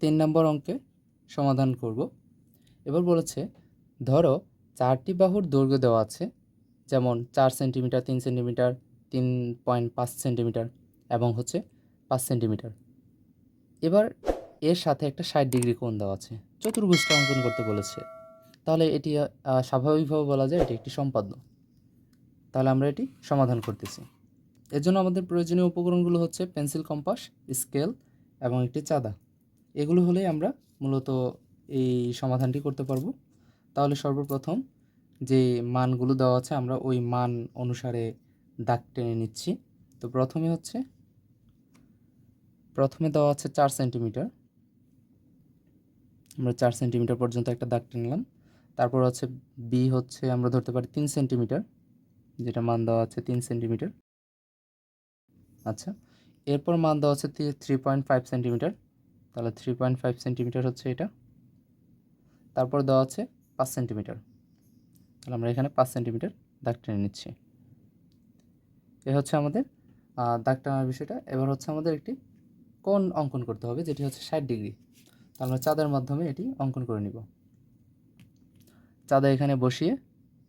তিন নম্বর অঙ্কে সমাধান করব। এবার বলেছে, ধরো চারটি বাহুর দৈর্ঘ্য দেওয়া আছে, যেমন চার সেন্টিমিটার, তিন সেন্টিমিটার, তিন পয়েন্ট পাঁচ সেন্টিমিটার এবং হচ্ছে পাঁচ সেন্টিমিটার। এবার এর সাথে একটা ষাট ডিগ্রি কোণ দেওয়া আছে, চতুর্ভুজটা অঙ্কন করতে বলেছে। তাহলে এটি স্বাভাবিকভাবে বলা যায় এটি একটি সম্পাদ্য। তাহলে আমরা এটি সমাধান করতেছি। এর জন্য আমাদের প্রয়োজনীয় উপকরণগুলো হচ্ছে পেন্সিল কম্পাস, স্কেল এবং একটি চাঁদা। এগুলো হলেই আমরা মূলত এই সমাধানটি করতে পারব। তাহলে সর্বপ্রথম যে মানগুলো দেওয়া আছে আমরা ওই মান অনুসারে দাগ টেনে নিচ্ছি। তো প্রথমে হচ্ছে, প্রথমে দেওয়া আছে চার সেন্টিমিটার। আমরা চার সেন্টিমিটার পর্যন্ত একটা দাগ টেনলাম তারপর হচ্ছে বি হচ্ছে, আমরা ধরতে পারি তিন সেন্টিমিটার, যেটা মান দেওয়া আছে তিন সেন্টিমিটার। আচ্ছা এরপর মান দেওয়া আছে থ্রি পয়েন্ট ফাইভ সেন্টিমিটার। তাহলে থ্রি পয়েন্ট ফাইভ সেন্টিমিটার হচ্ছে এটা। তারপর দেওয়া আছে পাঁচ সেন্টিমিটার তাহলে আমরা এখানে পাঁচ সেন্টিমিটার দাগ টেনে নিচ্ছি। এ হচ্ছে আমাদের দাগ টানার বিষয়টা। এবার হচ্ছে আমাদের একটি কোণ অঙ্কন করতে হবে, যেটি হচ্ছে ষাট ডিগ্রি। তো আমরা চাঁদার মাধ্যমে এটি অঙ্কন করে নিব। চাঁদা এখানে বসিয়ে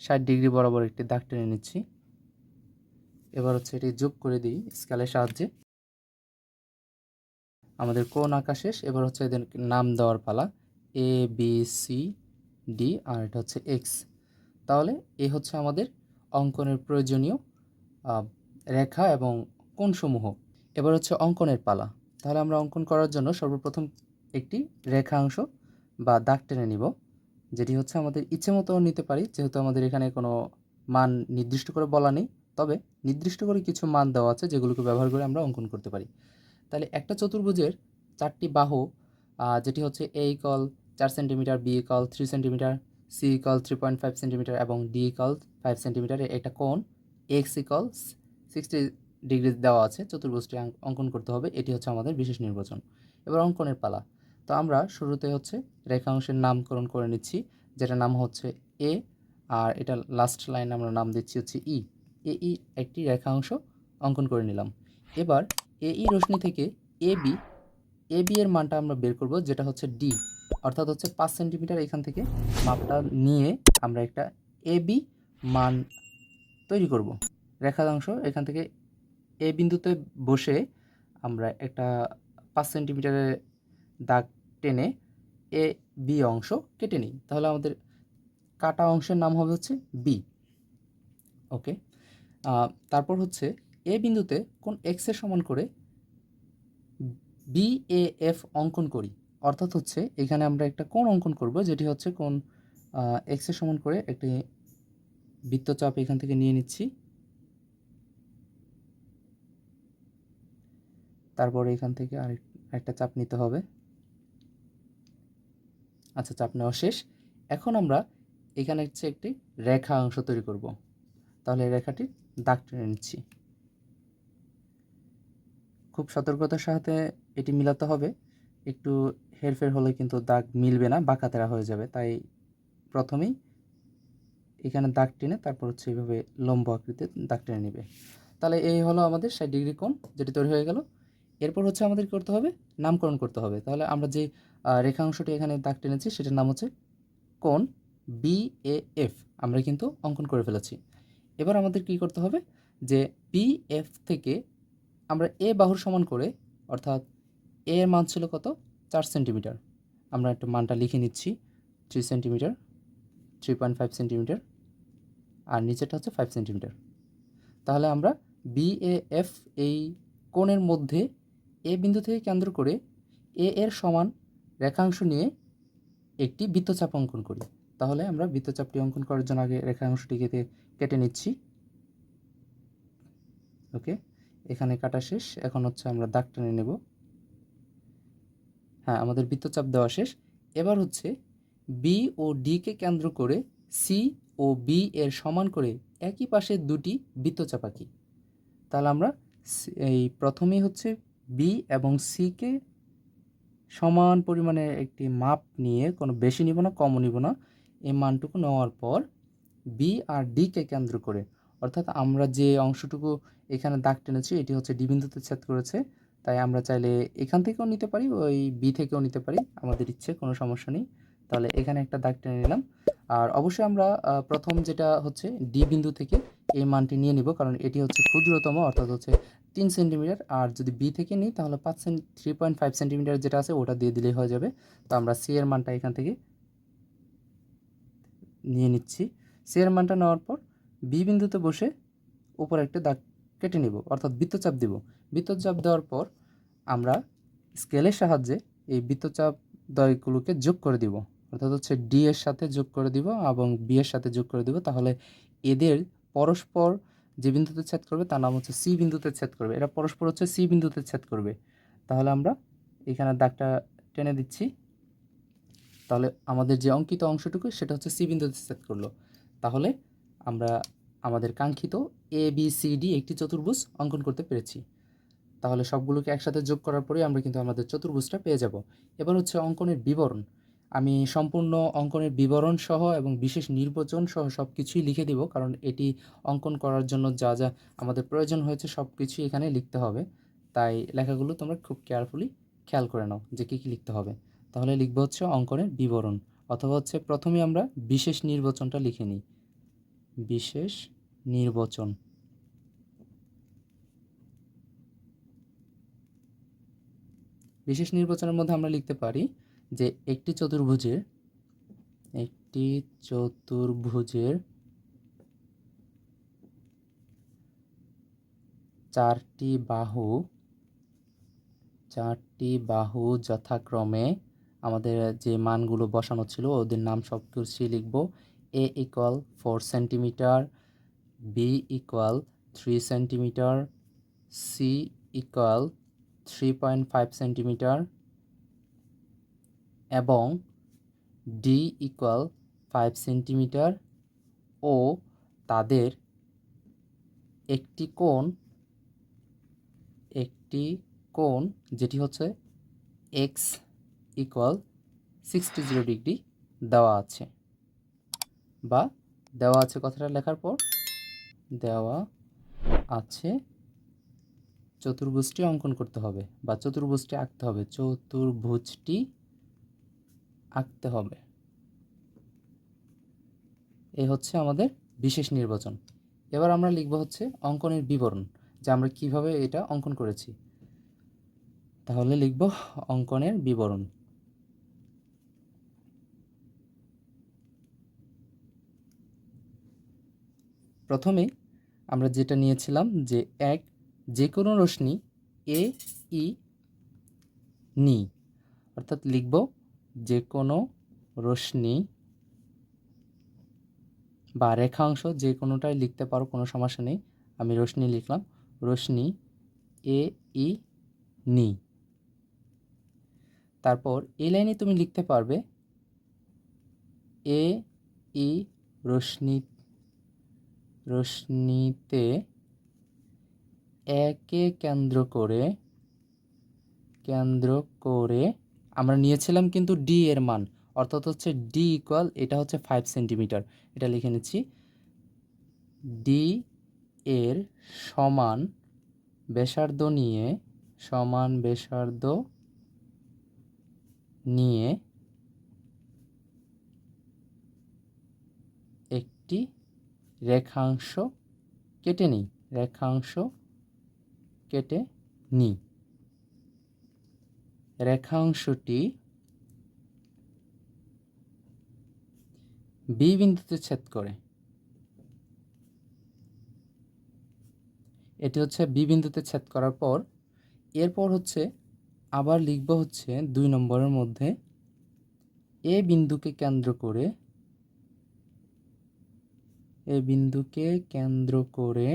ষাট ডিগ্রি বরাবর একটি দাগ টেনে নিচ্ছি। এবার হচ্ছে এটি যোগ করে দিই স্কেলের সাহায্যে। আমাদের কোন আঁকা শেষ? এবার হচ্ছে এদের নাম দেওয়ার পালা। এ বি সি ডি আর এটা হচ্ছে এক্স তাহলে এ হচ্ছে আমাদের অঙ্কনের প্রয়োজনীয় রেখা এবং কোণসমূহ। এবার হচ্ছে অঙ্কনের পালা। তাহলে আমরা অঙ্কন করার জন্য সর্বপ্রথম একটি রেখাংশ বা দাগ টেনে নিব, যেটি হচ্ছে আমাদের ইচ্ছে মতো নিতে পারি। যেহেতু আমাদের এখানে কোনো মান নির্দিষ্ট করে বলা নেই, তবে নির্দিষ্ট করে কিছু মান দেওয়া আছে যেগুলোকে ব্যবহার করে আমরা অঙ্কন করতে পারি। তাহলে একটা চতুর্ভুজের চারটি বাহু যেটি হচ্ছে এ ইকল চার centimetre B equal three centimetre C equal three point five centimetre এবং ডি ইকল ফাইভ সেন্টিমিটার একটা কোণ এক্স ইকল সিক্সটি ডিগ্রি দেওয়া আছে। চতুর্ভুজটি অঙ্কন করতে হবে। এটি হচ্ছে আমাদের বিশেষ নির্বাচন। এবার অঙ্কনের পালা। তো আমরা শুরুতে হচ্ছে রেখাংশের নামকরণ করে নিচ্ছি যেটা নাম হচ্ছে এ আর এটা লাস্ট লাইন আমরা নাম দিচ্ছি হচ্ছে ই এ ই একটি রেখাংশ অঙ্কন করে নিলাম। এবার এ ই রশ্মি থেকে এ বি এ বি এর মানটা আমরা বের করব, যেটা হচ্ছে ডি। অর্থাৎ হচ্ছে পাঁচ সেন্টিমিটার এখান থেকে মাপটা নিয়ে আমরা একটা এ বি মান তৈরি করব। রেখাংশ এখান থেকে এ বিন্দুতে বসে আমরা একটা পাঁচ সেন্টিমিটারের দাগ টেনে এ বি অংশ কেটে নিই। তাহলে আমাদের কাটা অংশের নাম হবে হচ্ছে বি। ওকে? তারপর হচ্ছে এ বিন্দুতে কোন এক্সের সমান করে বি এ এফ অঙ্কন করি। অর্থাৎ হচ্ছে এখানে আমরা একটা কোণ অঙ্কন করব, যেটি হচ্ছে কোন এক্সের সমান করে একটি বৃত্তচাপ এখান থেকে নিয়ে নিচ্ছি। তারপরে এখান থেকে আর একটা চাপ নিতে হবে। আচ্ছা চাপ নেওয়া শেষ। এখন আমরা এখানে হচ্ছে একটি রেখা অংশ তৈরি করব। তাহলে এই রেখাটি দাগ টেনে নিচ্ছি। খুব সতর্কতার সাথে এটি মিলাতে হবে। একটু হেরফের হলে কিন্তু দাগ মিলবে না, বাঁকাতেরা হয়ে যাবে। তাই প্রথমেই এখানে দাগ টেনে তারপর হচ্ছে এইভাবে লম্ব আকৃতির দাগ টেনে নেবে। তাহলে এই হলো আমাদের ষাট ডিগ্রি কোণ যেটি তৈরি হয়ে গেল। এরপর হচ্ছে আমাদের করতে হবে, নামকরণ করতে হবে। তাহলে আমরা যে রেখাংশটি এখানে দাগ টেনেছি সেটার নাম হচ্ছে কোণ বি এ এফ আমরা কিন্তু অঙ্কন করে ফেলেছি। এবার আমাদের কি করতে হবে যে বি এফ থেকে আমরা এ বাহুর সমান করে, অর্থাৎ এ এর মান ছিল কত? চার সেন্টিমিটার। আমরা একটু মানটা লিখে নিচ্ছি। Three centimetre three point five centimetre, আর নিচেটা হচ্ছে ফাইভ সেন্টিমিটার। তাহলে আমরা বি এ এফ এই কোণের মধ্যে এ বিন্দু থেকে কেন্দ্র করে এ এর সমান রেখাংশ নিয়ে একটি বৃত্তচাপ অঙ্কন করি। তাহলে আমরা বৃত্তচাপটি অঙ্কন করার জন্য আগে রেখাংশটিকে কেটে নিচ্ছি। ওকে এখানে কাটা শেষ। এখন হচ্ছে আমরা দাগ টেনে নেব। হ্যাঁ আমাদের বৃত্তচাপ দেওয়া শেষ। এবার হচ্ছে বি ও ডিকে কেন্দ্র করে সি ও বি এর সমান করে একই পাশে দুটি বৃত্তচাপ আঁকি। তাহলে আমরা এই প্রথমেই হচ্ছে বি এবং সিকে সমান পরিমাণে একটি মাপ নিয়ে কোনো বেশি নিব না, কমও নিব না। এই মানটুকু নেওয়ার পর বি আর ডিকে কেন্দ্র করে অর্থাৎ আমরা যে অংশটুকু এখানে দাগ টেনেছি, এটি হচ্ছে ডি বিন্দুতে ছেদ করেছে। তাই আমরা চাইলে এখান থেকেও নিতে পারি, ওই বি থেকেও নিতে পারি, আমাদের ইচ্ছে, কোনো সমস্যা নেই। তাহলে এখানে একটা দাগ টেনে নিলাম। আর অবশ্যই আমরা প্রথম যেটা হচ্ছে ডি বিন্দু থেকে এই মানটি নিয়ে নিব, কারণ এটি হচ্ছে ক্ষুদ্রতম, অর্থাৎ হচ্ছে তিন সেন্টিমিটার। আর যদি বি থেকে নিই, তাহলে পাঁচ থ্রি পয়েন্ট ফাইভ সেন্টিমিটার যেটা আছে, ওটা দিয়ে দিলেই হয়ে যাবে। তো আমরা সি এর মানটা এখান থেকে নিয়ে নিচ্ছি। সি এর মানটা নেওয়ার পর বি বিন্দুতে বসে উপরে একটা দাগ কেটে নিব, অর্থাৎ বৃত্তচাপ দিব। বৃত্তচাপ দেওয়ার পর আমরা স্কেলের সাহায্যে এই বৃত্তচাপ দয়গুলোকে যোগ করে দিব, অর্থাৎ হচ্ছে ডি এর সাথে যোগ করে দিব এবং বি এর সাথে যোগ করে দিব। তাহলে এদের পরস্পর যে বিন্দুতে ছেদ করবে তার নাম হচ্ছে সি বিন্দুতে ছেদ করবে। এরা পরস্পর হচ্ছে সি বিন্দুতে ছেদ করবে। তাহলে আমরা এখানে দাগটা টেনে দিচ্ছি। তাহলে আমাদের যে অঙ্কিত অংশটুকু সেটা হচ্ছে সি বিন্দুতে ছেদ করল। তাহলে আমরা আমাদের কাঙ্ক্ষিত এ বি সি ডি একটি চতুর্ভুজ অঙ্কন করতে পেরেছি। তাহলে সবগুলোকে একসাথে যোগ করার পরে আমরা কিন্তু আমাদের চতুর্ভুজটা পেয়ে যাব। এবার হচ্ছে অঙ্কনের বিবরণ। আমি সম্পূর্ণ অঙ্কনের বিবরণ সহ এবং বিশেষ নির্বাচন সহ সব কিছুই লিখে দিব, কারণ এটি অঙ্কন করার জন্য যা যা আমাদের প্রয়োজন হয়েছে সব কিছুই এখানে লিখতে হবে। তাই লেখাগুলো তোমরা খুব কেয়ারফুলি খেয়াল করে নাও যে কী কী লিখতে হবে। তাহলে লিখব হচ্ছে অঙ্কনের বিবরণ, অথবা হচ্ছে প্রথমে আমরা বিশেষ নির্বাচনটা লিখে নিই। বিশেষ নির্বাচন। বিশেষ নির্বাচনের মধ্যে আমরা লিখতে পারি যে একটি চতুর্ভুজের একটি চতুর্ভুজের চারটি বাহু চারটি বাহু যথাক্রমে আমাদের যে মানগুলো বসানো ছিল ওদের নাম সব কিছুই লিখব। A equal four centimetre B equal three centimetre C equal three point five centimetre এবং ডি ইকুয়াল ফাইভ সেন্টিমিটার ও তাদের একটি কোণ একটি কোণ যেটি হচ্ছে x equal sixty zero degree দেওয়া আছে। বা দেওয়া আছে কথাটা লেখার পর দেওয়া আছে চতুর্ভুজটি অঙ্কন করতে হবে বা চতুর্ভুজটি আঁকতে হবে, চতুর্ভুজটি আঁকতে হবে। এই হচ্ছে আমাদের বিশেষ নির্বাচন। এবার আমরা লিখব হচ্ছে অঙ্কনের বিবরণ, যে আমরা কীভাবে এটা অঙ্কন করেছি। তাহলে লিখব অঙ্কনের বিবরণ। প্রথমে আমরা যেটা নিয়েছিলাম যে এক, যে কোনো রশ্মি এ, ই, নি, অর্থাৎ লিখব যে কোনো রশ্মি বা রেখাংশ যে কোনোটাই লিখতে পারো, কোনো সমস্যা নেই। আমি রশ্মি লিখলাম, রশ্মি এ, ই, নি। তারপর এই লাইনে তুমি লিখতে পারবে এ, ই রশ্মি রশ্মিতে একে কেন্দ্র করে কেন্দ্র করে, আমরা নিয়েছিলাম কিন্তু ডি এর মান। অর্থাৎ হচ্ছে ডি ইকুয়াল এটা হচ্ছে ফাইভ সেন্টিমিটার এটা লিখে নিচ্ছি। ডি এর সমান ব্যাসার্ধ নিয়ে, সমান ব্যাসার্ধ নিয়ে একটি রেখাংশ কেটে নিই। রেখাংশ কেটে নিই। রেখাংশটি বি বিন্দুতে ছেদ করে। এটি হচ্ছে বি বিন্দুতে ছেদ করার পর, এরপর হচ্ছে আবার লিখব হচ্ছে দুই নম্বরের মধ্যে এ বিন্দুকে কেন্দ্র করে এ বিন্দুকে কেন্দ্র করে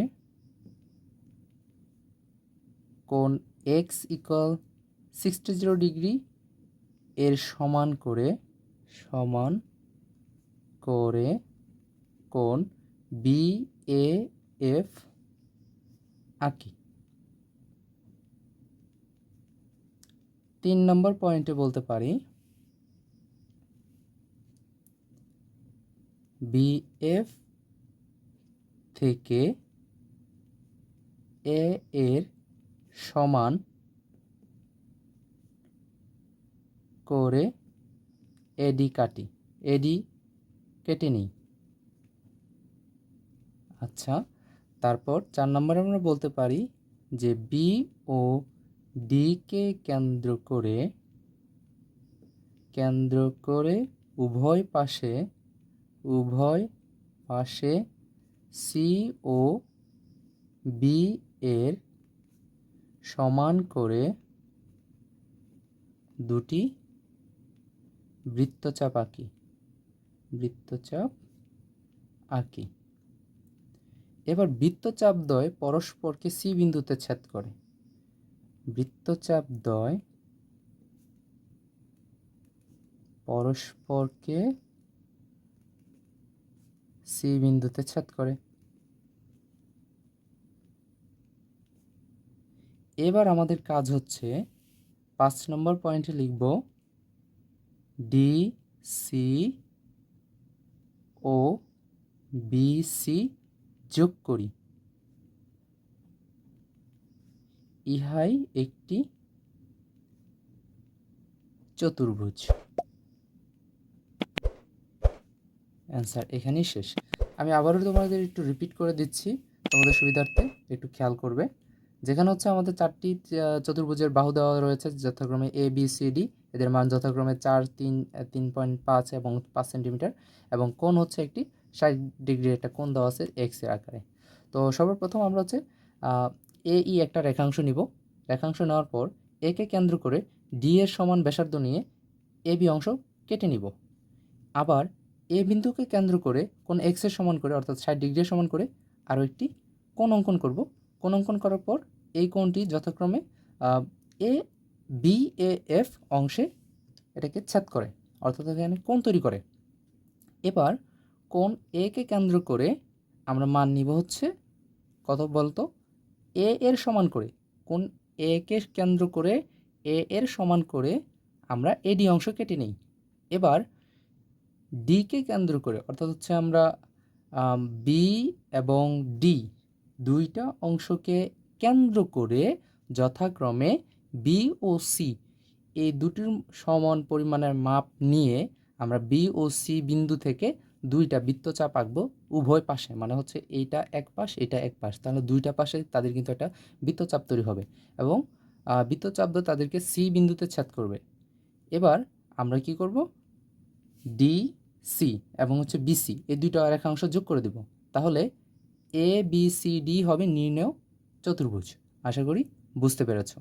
কোন x equal sixty zero degree এর সমান করে সমান করে কোন বি এ এফ আঁকি। তিন নম্বর পয়েন্টে বলতে পারি বি এফ থেকে এ এর সমান করে এডি কাটি। এডি কেটে নিই। আচ্ছা তারপর চার নম্বরে আমরা বলতে পারি যে বি ও ডিকে কেন্দ্র করে কেন্দ্র করে উভয় পাশে উভয় পাশে সি ও বি এর সমান করে দুটি বৃত্তচাপ আঁকি। বৃত্তচাপ আঁকি। এবার বৃত্তচাপ দ্বয় পরস্পরকে সি বিন্দুতে ছেদ করে। বৃত্তচাপ দ্বয় পরস্পরকে সি বিন্দুতে ছেদ করে। এবার আমাদের কাজ হচ্ছে পাঁচ নম্বর পয়েন্টে লিখব ডি সি ও বি সি যোগ করি। ইহাই একটি চতুর্ভুজ। অ্যান্সার এখানেই শেষ। আমি আবারও তোমাদের একটু রিপিট করে দিচ্ছি। তোমাদের সুবিধার্থে একটু খেয়াল করবে। যেখানে হচ্ছে আমাদের চারটি চতুর্ভুজের বাহু দেওয়া রয়েছে যথাক্রমে এ বি সি ডি এদের মান যথাক্রমে চার, তিন তিন পয়েন্ট পাঁচ এবং পাঁচ সেন্টিমিটার এবং কোন হচ্ছে একটি ষাট ডিগ্রি একটা কোন দেওয়া আছে এক্সের আকারে। তো সর্বপ্রথম আমরা হচ্ছে এ ই একটা রেখাংশ নিব। রেখাংশ নেওয়ার পর একে কেন্দ্র করে ডি এর সমান ব্যাসার্ধ নিয়ে এ বি অংশ কেটে নিব। আবার এ বিন্দুকে কেন্দ্র করে কোন এক্সের সমান করে, অর্থাৎ ষাট ডিগ্রি সমান করে আরও একটি কোন অঙ্কন করব। কোন অঙ্কন করার পর এই কোণটি যথাক্রমে এ বি এ এফ অংশে এটাকে ছেদ করে, অর্থাৎ এখানে কোণ তৈরি করে। এবার কোণ এ কে কেন্দ্র করে আমরা মান নিব হচ্ছে কত বলতো? এ এর সমান করে কোন এ কে কেন্দ্র করে এ এর সমান করে আমরা এডি অংশ কেটে নিই। এবার ডিকে কেন্দ্র করে, অর্থাৎ হচ্ছে আমরা বি এবং ডি দুইটা অংশকে কেন্দ্র করে যথাক্রমে বি ও সি এই দুটির সমান পরিমাণের মাপ নিয়ে আমরা বি ও সি বিন্দু থেকে দুইটা বৃত্তচাপ আঁকবো উভয় পাশে মানে হচ্ছে এইটা এক পাশ, এটা এক পাশ। তাহলে দুইটা পাশে তাদের কিন্তু একটা বৃত্তচাপ তৈরি হবে এবং বৃত্তচাপ তাদেরকে সি বিন্দুতে ছেদ করবে। এবার আমরা কি করব? ডি সি এবং হচ্ছে বিসি এই দুইটা রেখাংশ যোগ করে দেব। তাহলে এ বি সি ডি হবে নির্ণয় চতুর্ভুজ। আশা করি বুঝতে পেরেছ।